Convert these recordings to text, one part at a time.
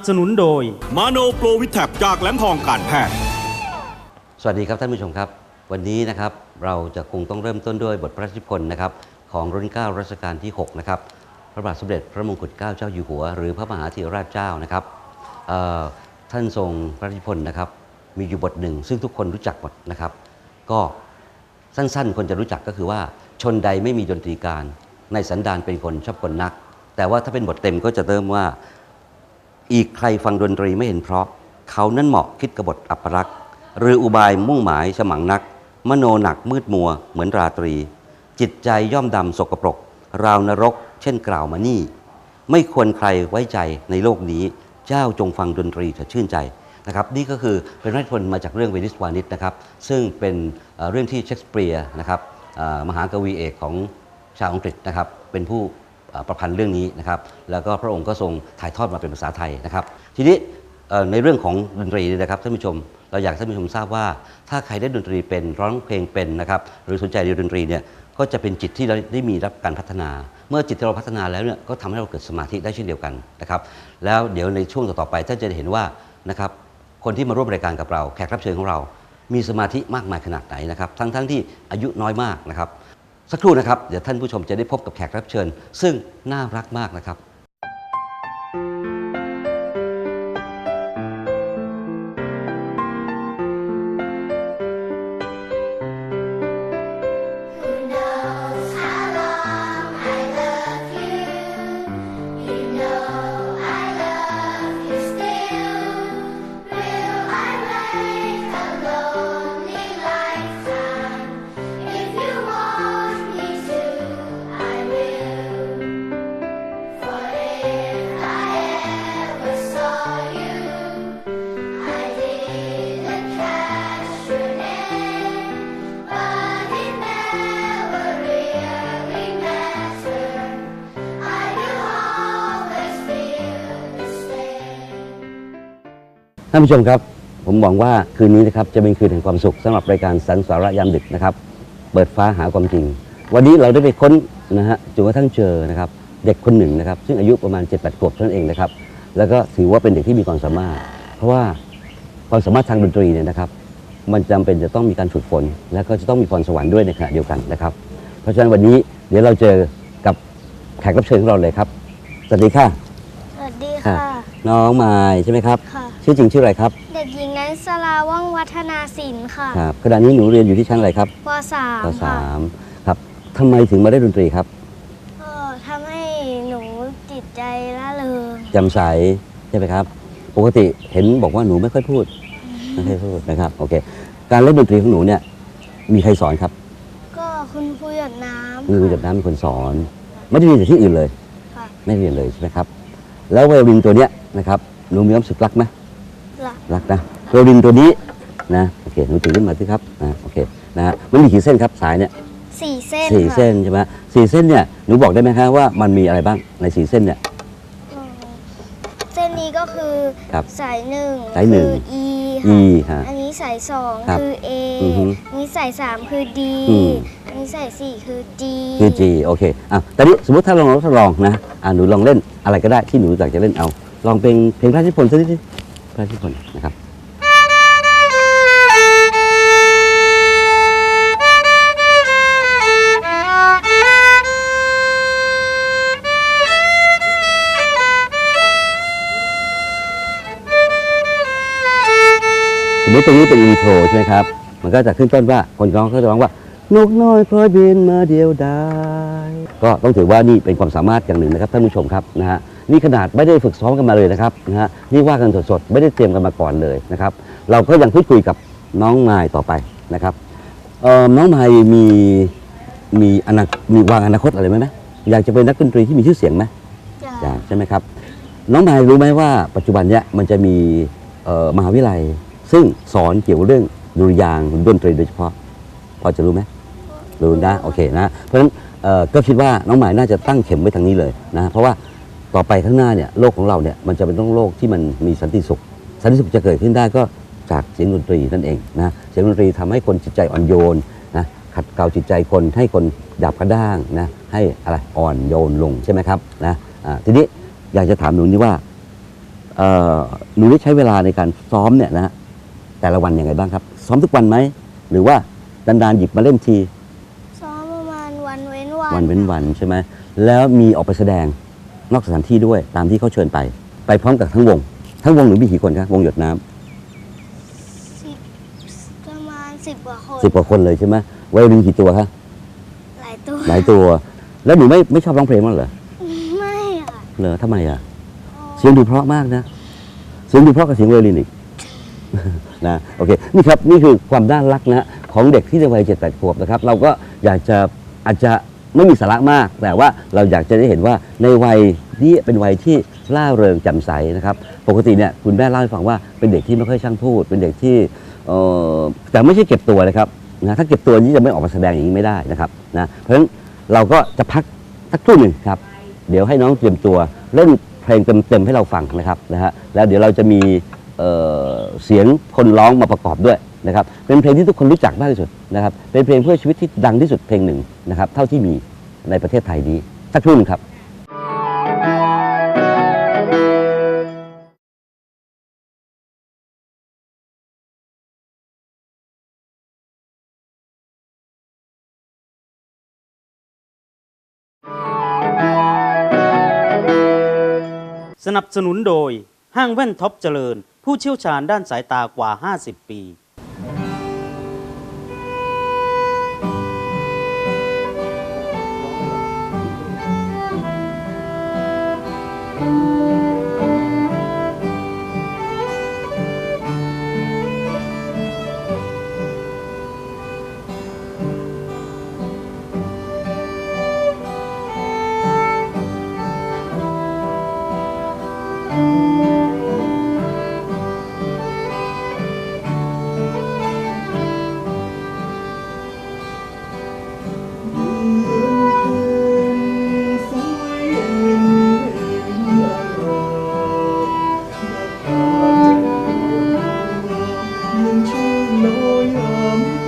สนับสนุนโดย มาโนโปรวิแทบจากแหลมทองการแพทย์ สวัสดีครับท่านผู้ชมครับ วันนี้นะครับเราจะคงต้องเริ่มต้นด้วยบทพระราชนิพนธ์นะครับของรุ่นเก้ารัชกาลที่6นะครับพระบาทสมเด็จพระมงกุฎเกล้าเจ้าอยู่หัว หรือพระมหาธีรราชเจ้านะครับเอ่อท่านทรงพระราชนิพนธ์นะครับมีอยู่บทหนึ่ง ซึ่งทุกคนรู้จักหมดนะครับ ก็สั้นๆ คนจะรู้จักก็คือว่าชนใดไม่มีดนตรีการ ในสันดานเป็นคนชอบคนนัก แต่ว่าถ้าเป็นบทเต็มก็จะเริ่มว่า อีกใครฟังดนตรีไม่เห็นเพราะ เขานั้นเหมาะคิดกบฏอัปรักษ์หรืออุบายมุ่งหมายฉมังนัก มโนหนักมืดมัวเหมือนราตรี จิตใจย่อมดำสกปรก ราวนรก เช่นกล่าวมานี่ ไม่ควรใครไว้ใจในโลกนี้ เจ้าจงฟังดนตรีเถิดชื่นใจนะครับนี่ก็คือเป็นรัชพลมาจากเรื่องเวนิสวานิชนะครับซึ่งเป็นเรื่องที่เชคสเปียร์นะครับมหากวีเอกของชาวอังกฤษนะครับเป็นผู้ ประพันธ์เรื่องนี้นะครับแล้วก็พระองค์ก็ทรงถ่ายทอดมาเป็นภาษาไทยนะครับ ทีนี้ในเรื่องของดนตรีนะครับท่านผู้ชม เราอยากท่านผู้ชมทราบว่า ถ้าใครได้ดนตรีเป็นร้องเพลงเป็นนะครับหรือสนใจเรียนดนตรีเนี่ยก็จะเป็นจิตที่เราได้มีรับการพัฒนา เมื่อจิตที่เราพัฒนาแล้วเนี่ยก็ทำให้เราเกิดสมาธิได้เช่นเดียวกันนะครับแล้วเดี๋ยวในช่วงต่อๆไปท่านจะเห็นว่านะครับคนที่มาร่วมรายการกับเรา แขกรับเชิญของเรา มีสมาธิมากมายขนาดไหนนะครับทั้งๆทที่อายุน้อยมากนะครับ สักครู่นะครับ เดี๋ยวท่านผู้ชมจะได้พบกับแขกรับเชิญ ซึ่งน่ารักมากนะครับ ท่านผู้ชมครับ ผมหวังว่าคืนนี้นะครับจะเป็นคืนแห่งความสุขสำหรับรายการสันสาระยามดึกนะครับ เปิดฟ้าหาความจริง วันนี้เราได้ไปค้นนะฮะจนกระทั่งเจอนะครับเด็กคนหนึ่งนะครับ ซึ่งอายุประมาณ 7-8ขวบเท่านั้นเองนะครับ แล้วก็ถือว่าเป็นเด็กที่มีความสามารถ เพราะว่าความสามารถทางดนตรีเนี่ยนะครับ มันจำเป็นจะต้องมีการฝึกฝน แล้วก็จะต้องมีพรสวรรค์ด้วยในขณะเดียวกันนะครับ เพราะฉะนั้นวันนี้เดี๋ยวเราเจอกับแขกรับเชิญของเราเลยครับ สวัสดีค่ะ สวัสดีค่ะ น้องมายใช่ไหมครับ ค่ะ ชื่อจริงชื่ออะไรครับเด็กหญิงนันสลาว่องวัฒนาศิลป์ค่ะครับขณะนี้หนูเรียนอยู่ที่ชั้นอะไรครับป .3 ปค่ะสามครับทำไมถึงมาได้ดนตรีครับก็ทำให้หนูจิตใจร่าเริงจำใสใช่ไหมครับ ปกติเห็นบอกว่าหนูไม่ค่อยพูดไม่ค่อยพูดนะครับโอเคการเล่นดนตรีของหนูเนี่ยมีใครสอนครับก็คุณครูหยดน้มีคุณจัดน้ำมีคนสอน ไม่ได้เรียนจากที่อื่นเลยำค่ะ ไม่ได้เรียนเลยใช่ไหมครับ แล้วไวโอลินตัวเนี้ย นะครับหนูมีความรู้สึกรักไหมหลักรักนะไวโอลินตัวนี้นะโอเคหนูถือขึ้นมาสิครับนะโอเคนะฮะมันมีกี่เส้นครับสายเนี่ยสี่เส้นสี่ค่ะเส้นใช่ไหมสี่เส้นเนี่ยหนูบอกได้ไหมครับว่ามันมีอะไรบ้างในสี่เส้นเนี่ย อืมเส้นนี้ก็คือครับสายหนึ่งสายหนึ่ง คือ E E ค่ะ ฮะ อันนี้สายสองครับคือ A อือฮึอันนี้สายสามคือ D อืม อันนี้สายสี่คือ G คือ G โอเคอะตอนนี้สมมติถ้าลองทดลองนะอะหนูลองเล่นอะไรก็ได้ที่หนูอยากจะเล่นเอา ลองเป็นเพลงพระราชิพลธ์สักนิดนึงพระราชิพนธ์นะครับสมมติตรงนี้เป็นอินโทรใช่ไหมครับ มันก็จะขึ้นต้นว่าคนร้องเขาจะร้องว่านกน้อยพลอยบินมาเดียวดายก็ต้องถือว่านี่เป็นความสามารถอย่างหนึ่งนะครับท่านผู้ชมครับนะฮะ นี่ขนาดไม่ได้ฝึกซ้อมกันมาเลยนะครับนะฮะนี่ว่ากันสดๆไม่ได้เตรียมกันมาก่อนเลยนะครับเราก็ยังพูดคุยกับน้องมายต่อไปนะครับเอ่อน้องมายมีมีอนามีวางอนาคตอะไรไหมไหมอยากจะเป็นนักดนตรีที่มีชื่อเสียงไหมจะอยากใช่ไหมครับ น้องมายรู้ไหมว่าปัจจุบันเนี้ยมันจะมีเอ่อมหาวิทยาลัย ซึ่งสอนเกี่ยวกับเรื่องดุริยางค์หรือดนตรีโดยเฉพาะ พอจะรู้ไหมรู้นะโอเคนะ เพราะฉะนั้นเอ่อก็คิดว่าน้องหมายน่าจะตั้งเข็มไว้ทางนี้เลยนะเพราะว่า ต่อไปข้างหน้าเนี่ยโลกของเราเนี่ยมันจะเป็นต้องโลกที่มันมีสันติสุข สันติสุขจะเกิดขึ้นได้ก็จากเสียงดนตรีนั่นเองนะเสียงดนตรีทำให้คนจิตใจอ่อนโยนนะขัดเกลาจิตใจคนให้คนหยาบกระด้างนะให้อะไรอ่อนโยนลงใช่ไหมครับนะอ่าทีนี้อยากจะถามหนูนี่ว่าเอ่อหนูได้ใช้เวลาในการซ้อมเนี่ยนะฮะแต่ละวันยังไงบ้างครับ ซ้อมทุกวันไหมหรือว่านานๆหยิบมาเล่นที ซ้อมประมาณวันเว้นวันวันเว้นวันใช่ไหมแล้วมีออกไปแสดง นอกสถานที่ด้วยตามที่เขาเชิญไป ไปพร้อมกับทั้งวง ทั้งวงหนูมีกี่คนครับวงหยดน้ำสิบประมาณสิบกว่าคนสิบกว่าคนเลยใช่ไหมไวโอลินกี่ตัวคะหลายตัวหลายตัว แล้วหนูไม่ไม่ชอบร้องเพลงมั้างเหรอไม่ค่ะเหรอทำไมอะเสียงดูเพราะมากนะเสียงดูเพราะกับเสียงไวโอลินอีก นะโอเคนี่ครับนี่คือความน่ารักนะของเด็กที่ในวัยเจ็ดแปดขวบนะครับ เราก็อยากจะอาจจะ ไม่มีสาระมาก แต่ว่าเราอยากจะได้เห็นว่าในวัยนี้เป็นวัยที่ล่าเริงแจ่มใสนะครับ ปกติเนี่ยคุณแม่เล่าให้ฟังว่าเป็นเด็กที่ไม่ค่อยช่างพูด เป็นเด็กที่เอ่อแต่ไม่ใช่เก็บตัวนะครับนะถ้าเก็บตัวนี้จะไม่ออกมาแสดงอย่างนี้ไม่ได้นะครับนะเพราะฉะนั้นเราก็จะพักสักครู่หนึ่งครับ เดี๋ยวให้น้องเตรียมตัวเล่นเพลงเต็มๆให้เราฟังนะครับนะฮะแล้วเดี๋ยวเราจะมีเอ่อเสียงคนร้องมาประกอบด้วย นะครับเป็นเพลงที่ทุกคนรู้จักมากที่สุดนะครับเป็นเพลงเพื่อชีวิตที่ดังที่สุดเพลงหนึ่งนะครับเท่าที่มีในประเทศไทยนี้สักครู่หนึงครับสนับสนุนโดยห้างแว่นท็อปเจริญ ผู้เชี่ยวชาญด้านสายตากว่า 50 ปี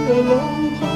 alone.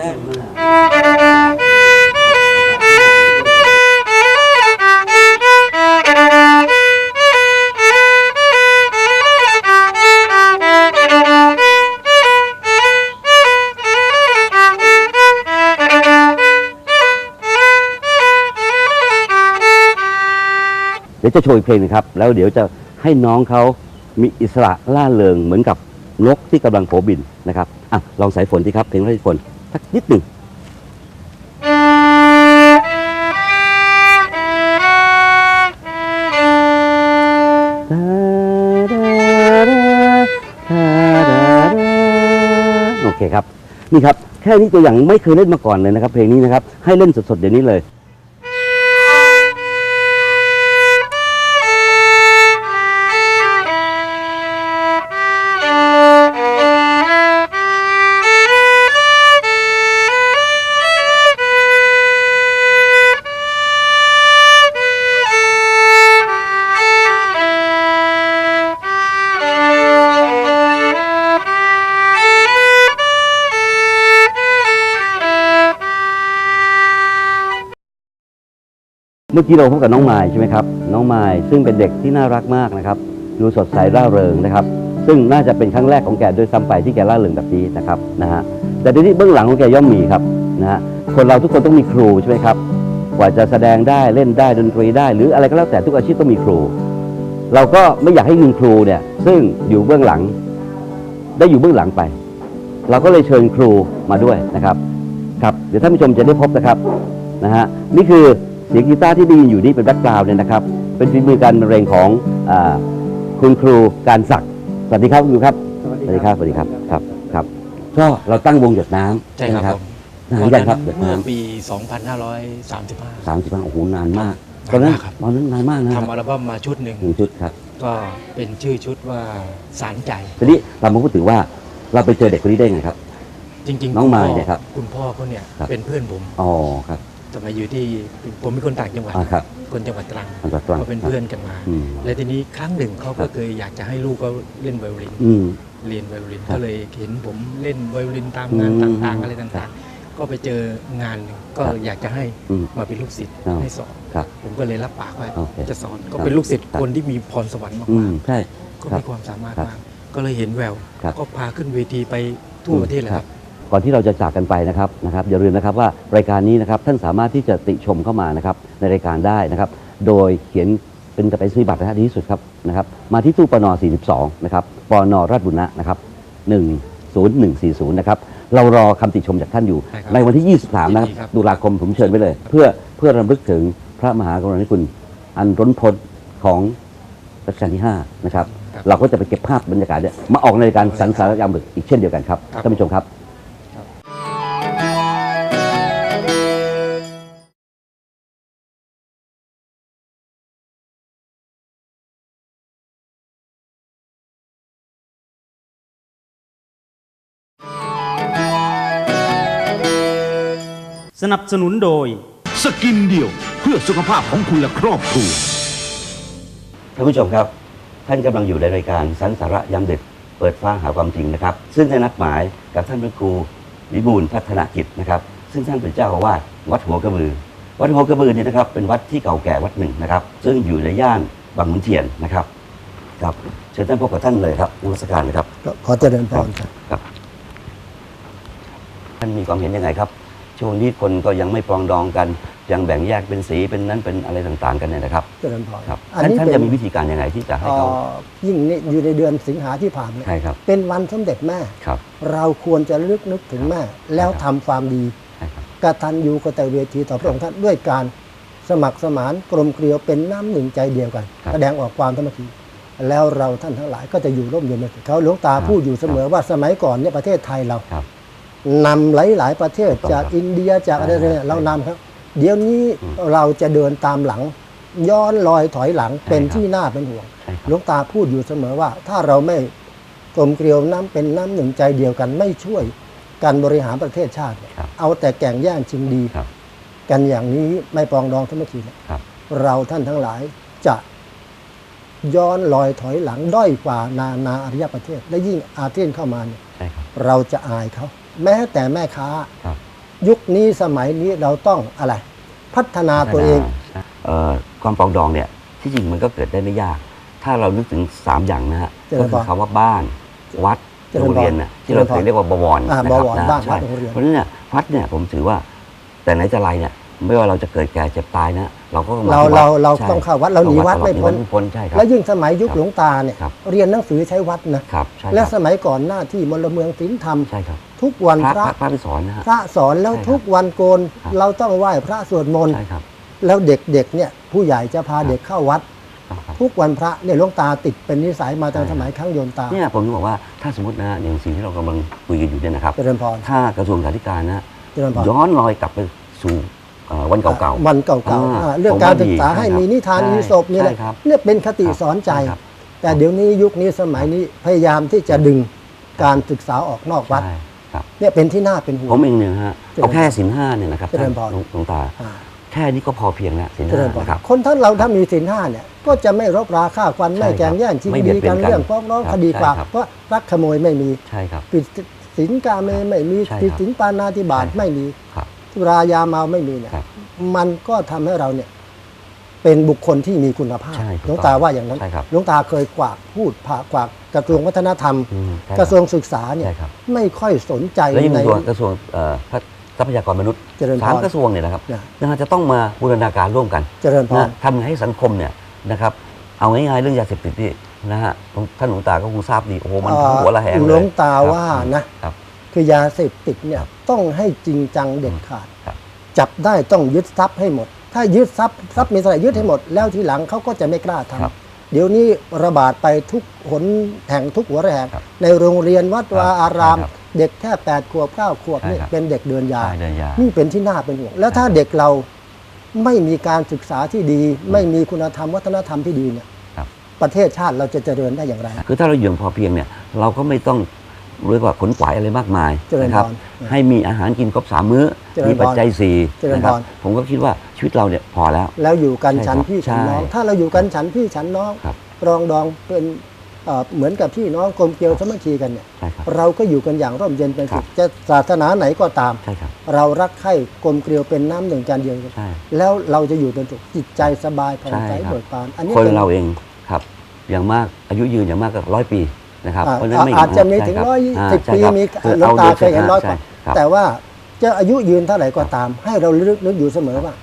ต้มมาเดี๋ยวจะโชว์เพลงครับ แล้วเดี๋ยวจะให้น้องเขามีอิสระล่าเริงเหมือนกับนกที่กำลังโผบินนะครับอะลองสายฝนสิครับเพลงสายฝน สักนิดหนึ่งโอเคครับ นี่ครับ แค่นี้ตัวอย่างไม่เคยเล่นมาก่อนเลยนะครับ เพลงนี้นะครับ ให้เล่นสดๆเดี๋ยวนี้เลย มื่อกี้เราพบกับน้องไม้ใช่ไหมครับ น้องไม้ซึ่งเป็นเด็กที่น่ารักมากนะครับ ดูสดใสร่าเริงนะครับ ซึ่งน่าจะเป็นครั้งแรกของแกด้วยซ้ำไปที่แกร่าเริงแบบนี้นะครับนะฮะ แต่ทีนี้เบื้องหลังของแกย่อมมีครับนะฮะ คนเราทุกคนต้องมีครูใช่ไหมครับ กว่าจะแสดงได้เล่นได้ดนตรีได้ หรืออะไรก็แล้วแต่ทุกอาชีพต้องมีครู เราก็ไม่อยากให้มีครูเนี่ยซึ่งอยู่เบื้องหลัง ได้อยู่เบื้องหลังไป เราก็เลยเชิญครูมาด้วยนะครับ ครับ เดี๋ยวท่านผู้ชมจะได้พบนะครับนะฮะ นี่คือ เสียงกีตาร์ที่ได้ยินอยู่นี่เป็นแบ็กกราวด์เนี่ยนะครับ เป็นฝีมือการบรรเลงของอาคุณครูการศักดิ์สวัสดีครับคุณครูครับ สวัสดีครับ สวัสดีครับ ครับครับ ก็เราตั้งวงหยดน้ำใช่ครับไหมผมนานยังครับหยดเมื่อน้ำปี 2535 สามสิบห้าโอ้โหนานมากนานตอนนั้นมากครับ ตอนนั้นนานมากนะครัทำอัลบั้มมาชุดหนึ่งหนึ่งชุดครับ ก็เป็นชื่อชุดว่าสารใจ ทีนี้เรามาพูดถึงว่าเราไปเจอเด็กคนนี้ได้ไงครับ จริงๆน้องคุณมายพ่เนี่ยครับคุณพ่อเขาเนี่ยครับ เป็นเพื่อนผม อ๋อครับ สมัยอยู่ที่ผมเป็นคนต่างจังหวัด อ่าครับ คนจังหวัดตรังจังหวัดตรังก็เป็นเพื่อนกันมา อืม และทีนี้ครั้งหนึ่งเขาครัก็บเคยอยากจะให้ลูกเขาเล่นไวโอลิน อืม เรียนไวโอลินครับก็เลยเห็นผมเล่นไวโอลินตามงานอืมต่างๆ อะไรต่างๆ ก็ไปเจองานหนึ่งก็ครับอยากจะให้อืมมาเป็นลูกศิษย์อ๋อให้สอนครับผมก็เลยรับปากไว้โอเคจะสอนก็ครับเป็นลูกศิษย์ครับ คนที่มีพรสวรรค์มากอืๆมใช่ก็ครับมีความสามารถครับมากก็เลยเห็นแววครับก็พาขึ้นเวทีไปทั่วประเทศเลยครับ ก่อนที่เราจะจากกันไปนะครับนะครับอย่าลืมนะครับว่ารายการนี้นะครับท่านสามารถที่จะติชมเข้ามานะครับในรายการได้นะครับ โดยเขียนเป็นกระไปซื้อบัตรนะฮะดีที่สุดครับนะครับมาที่ตู้ปน42นะครับปนราชบุรณะนะครับ10140นะครับเรารอคำติชมจากท่านอยู่ ใช่ครับในวันที่ 23 นะครับยินดีครับ ตุลาคมผมเชิญไปเลย เพื่อเพื่อรำลึกถึงพระมหากรุณาธิคุณ อันร้นพ้นของรัชกาลที่ 5 นะครับครับเราก็จะไปเก็บภาพบรรยากาศเนี่ยมาออกในรายการสันสารยามดึกอีกเช่นเดียวกันครับครับท่านผู้ชมครับ สนับสนุนโดย สกินเดียวเพื่อสุขภาพของคุณและครอบครัว ท่านผู้ชมครับ ท่านกำลังอยู่ในรายการสันสาระยามดึกเปิดฟ้าหาความจริงนะครับ ซึ่งได้นัดหมายกับท่านพระครูวิบูลย์พัฒนากิจนะครับ ซึ่งท่านเป็นเจ้าอาวาสวัดหัวกระบือ วัดหัวกระบือเนี่ยนะครับ เป็นวัดที่เก่าแก่วัดหนึ่งนะครับ ซึ่งอยู่ในย่านบางขุนเทียนนะครับ ครับเชิญท่านพบกับท่านเลยครับนมัสการนะครับ ก็ขอเจริญพรครับ ครับ ท่านมีความเห็นยังไงครับ ช่วงนี้คนก็ยังไม่ปรองดองกัน ยังแบ่งแยกเป็นสีเป็นนั้นเป็นอะไรต่างๆ กันเนี่ยนะครับเจริญพรครับอันท่านนี้ท่านเป็นจะมีวิธีการยังไงที่จะให้เอ่เขาอยิ่งนี่อยู่ในเดือนสิงหาที่ผ่านมาใช่ครับเป็นวันสมเด็จแม่ ครับ เราควรจะลึกนึกถึงแม่ แล้วทำความดีใช่ครับ กตัญญูกตเวทีต่อพระองค์ท่านด้วยการสมัครสมานกลมเกลียวเป็นน้ำหนึ่งใจเดียวกัน ครับแสดงออกความธรรมคีแล้วเราท่านทั้งหลายก็จะอยู่ร่มเย็นเป็นสุขเขาหลวงตาครับ พูดอยู่เสมอว่าสมัยก่อนเนี่ยประเทศไทยเรา ครับ นำหลาย ๆ ประเทศถูกต้องจากครับอินเดียจากอะไรใช่เนี่ยเรานำครับ เดี๋ยวนี้อืมเราจะเดินตามหลัง ย้อนรอยถอยหลังใช่เป็นครับที่น่าเป็นห่วงใช่คหลรับวงตาพูดอยู่เสมอว่า ถ้าเราไม่กลมเกลียวน้ำเป็นน้ำหนึ่งใจเดียวกันไม่ช่วยการบริหารประเทศชาติเนี่ยครับเอาแต่แก่งแย่งชิงดีครับกันอย่างนี้ไม่ปรองดองธรรมคีเนี่ยครับเราท่านทั้งหลายจะย้อนรอยถอยหลังด้อยกว่านานาอารยประเทศ และยิ่งอาเซียนเข้ามาเนี่ยใช่ครับเราจะอายเขา แม้แต่แม่ค้า ครับยุคนี้สมัยนี้เราต้องอะไร พัฒนาตัวเอง เอ่อความปรองดองเนี่ยที่จริงมันก็เกิดได้ไม่ยาก ถ้าเรานึกถึง 3 อย่างนะฮะเจริก็ญพรคือคำว่าบ้านวัดเจริญพรโรงเรียนน่ะที่เราเคยเรียกว่าบวรอ่านะครับวรนะบ้านใช่วัดโรงเรียน เพราะฉะนั้นเนี่ยวัดเนี่ยผมถือว่าแต่ไหนจะไรเนี่ยไม่ว่าเราจะเกิดแก่เจ็บตายนะ เราก็มเราที่เราเราใช่ต้องเข้าวัดเราหนีวัดไม่พ้นเราพ้นใช่ครับแล้วยิ่งสมัยยุคครับหลวงตาเนี่ยครับเรียนหนังสือใช้วัดนะครับใช่และคสรับมัยก่อนหน้าที่มลเมืองศีลธรรมใช่ครับทุกวันพระพระพระพระไปสอนนะฮะพระสอนแล้วใช่ครับทุกวันโกนครับเราต้องไหว้พระสวดมนต์ใช่ครับแล้วเด็กๆเนี่ยผู้ใหญ่จะพาเด็กเข้าวัดครับทุกวันพระเนี่ยหลวงตาติดเป็นนิสัยมาตั้งใช่สมัยครั้งโยมตาเนี่ยผมจะบอกว่าถ้าสมมตินะฮะอย่างสิ่งที่เรากำลังคุยกันอยู่เนี่ยนะครับเจริญพรถ้ากระทรวงสาธการนะเจริญพรย้อนรอยกลับไปสู่เอ่อ วันเก่าๆ วันเก่าอ่าๆอ่าเรื่องผมการว่าศึกษาดีให้ใช่ครับมีนิทานใช่มีศพนี่แหละใช่ครับเนี่ยเป็นคติสอนใจใช่ครับแต่เดี๋ยวนี้ยุคนี้สมัยนี้พยายามที่จะดึงการศึกษาออกนอกวัดใช่ครับเนี่ยเป็นที่น่าเป็นห่วผงมเองเนี่ยนะฮะเจริญเอาแค่สินห้าเนี่ยนะครับเจริญพรท่านหลวงหลวงตาอ่าแค่นี้ก็พอเพียงแล้วสินเจห้าริญพรนะครับคนท่านเราถ้ามีศีลห้าเนี่ยก็จะไม่รบราฆ่าฟันใช่ไม่แกงแย่งชิงไม่เบีดียดเบียกันนกันเรื่องฟ้องร้องครับคดีความใช่ครับเพราะรักขโมยไม่มีใช่ครับผิดศีลกาเมไม่มีใช่ครับผิดศีลปานาธิบาตใช่ครับไม่มีครับ สุรายาเมาไม่มีเนี่ยครับมันก็ทำให้เราเนี่ยเป็นบุคคลที่มีคุณภาพใช่ถูกหลวงต้องตาว่าอย่างนั้นใช่ครับหลวงตาเคยกวากพูดผ่ากวากกระทรวงวัฒนธรรม อืมใช่คบกระทรวงศึกษาเนี่ยใช่ครับ ไม่ค่อยสนใจแล้วยังในมีตัวกระทรวงเอ่อทรัพยากรมนุษย์เจริญพรสามกระทรวงเนี่ยนะครับนะ นะฮะจะต้องมาบูรณาการร่วมกัน เจริญพร นะทำให้สังคมเนี่ยนะครับเอาง่ายๆเรื่องยาเสพติดนี่นะฮะท่านหลวงตาก็คงทราบดีโอ้โหมันทั้งหัวละแหงเลยหลวงตาครับว่านะ ครับ คือยาเสพติดเนี่ยต้องให้จริงจังเด็ดขาด ครับ จับได้ต้องยึดทรัพย์ให้หมด ถ้ายึดทรัพย์ทรัพย์มีเท่าไหร่ยึดให้หมด แล้วทีหลังเขาก็จะไม่กล้าทำครับเดี๋ยวนี้ระบาดไปทุกหนแห่งทุกหัวระแห่งครับในโรงเรียนวัดวาครับอาราม ครับเด็กแค่8ขวบ9ขวบใช่นี่ครับ เป็นเด็กเดินยาใช่เดินยา นี่เป็นที่น่าเป็นห่วง แล้วถ้าเด็กเราไม่มีการศึกษาที่ดี ไม่มีคุณธรรมวัฒนธรรมที่ดีเนี่ยครับ ประเทศชาติเราจะเจริญได้อย่างไร คือถ้าเราอยู่อย่างพอเพียงเนี่ยเราก็ไม่ต้อง เรียกว่าขนขวายอะไรมากมายเจริญพรนะครับ ให้มีอาหารกินครบสามมื้อเจริญพรมีปัจจัยสี่เจริญนะครัพบรผมก็คิดว่าชีวิตเราเนี่ยพอแล้ว แล้วอยู่กันใช่ฉันครับพี่ฉันน้องใช่ถ้าเราอยู่กันฉันพี่ฉันน้องครับรองดองเป็นเอ่อเหมือนกับพี่น้องกลมเกลียวสามัคคีกันเนี่ยใช่ครับเราก็อยู่กันอย่างร่มเย็นเป็นครัสุบขจะศาสนาไหนก็ตามใช่ครับเรารักใคร่กลมเกลียวเป็นน้ำหนึ่งใจเดียวกันใช่แล้วเราจะอยู่เป็นสุขจิตใจสบายผ่อนใช่ใสครับเบิกบาน อันนี้คนป็เราเองครับ อย่างมากอายุยืนอย่างมากก็ร้อยปี นะครับอ่าเพราะฉะนั้นไม่อาจจะมีใช่ถึงคบร้อยาสิบใช่ปีครับมีคือหลวงเอาตาโดยเคยเห็นร้อยใช่กว่าครับแต่ว่าจะอายุยืนเท่าไหร่ก็ตาม ให้เราลึกนึกอยู่เสมอว่า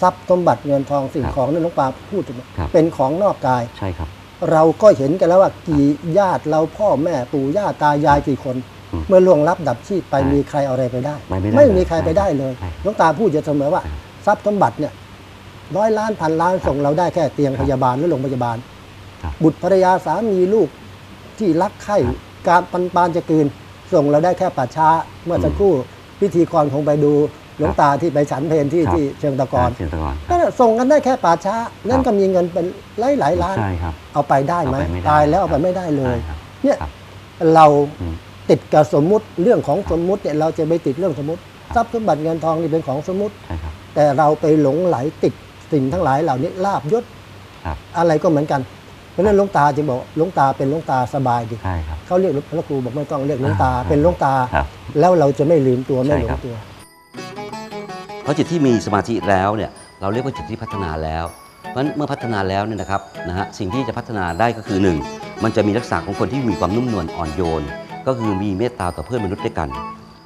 ทรัพย์สมบัติเงินทองสิ่งครับของนั้นหลวงตาพูดถึงครับเป็นของนอกกายใช่ครับ เราก็เห็นกันแล้วว่ากี่ญาติเราพ่อแม่ปู่ย่าตายายกี่คนอืมเมื่อล่วงลับดับชีพไปใช่มีใครเอาอะไรไปได้ ไม่ได้ไม่เลยมีใครไปได้เลยใช่หลวงตาพูดอยู่เสมอว่าใช่ทรัพย์สมบัติเนี่ยร้อยล้านพันล้านส่งเราได้แค่เตียงครับพยาบาลหรือโรงพยาบาลครับบุตรภรรยาสามีลูก ที่รักใคร่ครับการปันปานจะกลืน ส่งเราได้แค่ป่าช้า เมื่อสักครู่พิธีกรคงไปดูหลวงตาที่ไปฉันเพลที่ครับที่เชิงตะกอนเชิงตะกอนก็ส่งกันได้แค่ป่าช้า นั่นก็มีเงินเป็นหลายหลายๆล้านใช่ครับเอาไปได้ไหมเอาไปไม่ได้ตายแล้วเอาครัไปบไม่ได้เลยใช่ครับเนี่ยครับเราอืมติดกับสมมุติเรื่องของสมมุติเนี่ยเราจะไปติดเรื่องสมมุติครับทรัพย์สมบัติเงินทองนี่เป็นของสมมุติใช่ครับแต่เราไปหลงไหลติดสิ่งทั้งหลายเหล่านี้ลาบยศครับอะไรก็เหมือนกัน เพราะฉะนั้นหลวงตาจึงบอกหลวงตาเป็นหลวงตาสบายดีใช่ครับเขาเรียกพระครูบอกไม่ต้องเรียกหลวงตาอ่าเป็นหลวงตาครับแล้วเราจะไม่ลืมตัวไม่ใช่หลครังบตัว เพราะจิตที่มีสมาธิแล้วเนี่ยเราเรียกว่าจิตที่พัฒนาแล้วเพราะฉะนั้นเมื่อพัฒนาแล้วเนี่ยนะครับนะฮะสิ่งที่จะพัฒนาได้ก็คือหนึ่งมันจะมีลักษณะของคนที่มีความนุ่มนวลอ่อนโยน ก็คือมีเมตตาต่อเพื่อนมนุษย์ด้วยกัน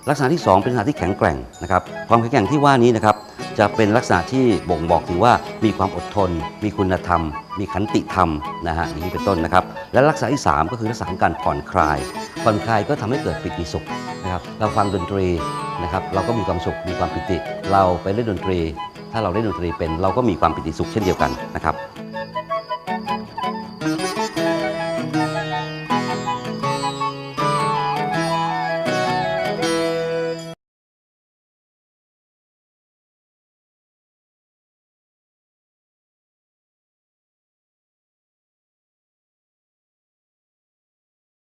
ลักษณะที่สองเป็นลักษณะที่แข็งแกร่งนะครับความแข็งแกร่งที่ว่านี้นะครับ จะเป็นลักษณะที่บ่งบอกถึงว่ามีความอดทน มีคุณธรรม มีขันติธรรมนะฮะอย่างนี้เป็นต้นนะครับ และลักษณะที่สามก็คือลักษณะของการผ่อนคลายผ่อนคลายก็ทำให้เกิดปิติสุขนะครับเราฟังดนตรีนะครับเราก็มีความสุขมีความปิติ เราไปเล่นดนตรี ถ้าเราเล่นดนตรีเป็นเราก็มีความปิติสุขเช่นเดียวกันนะครับ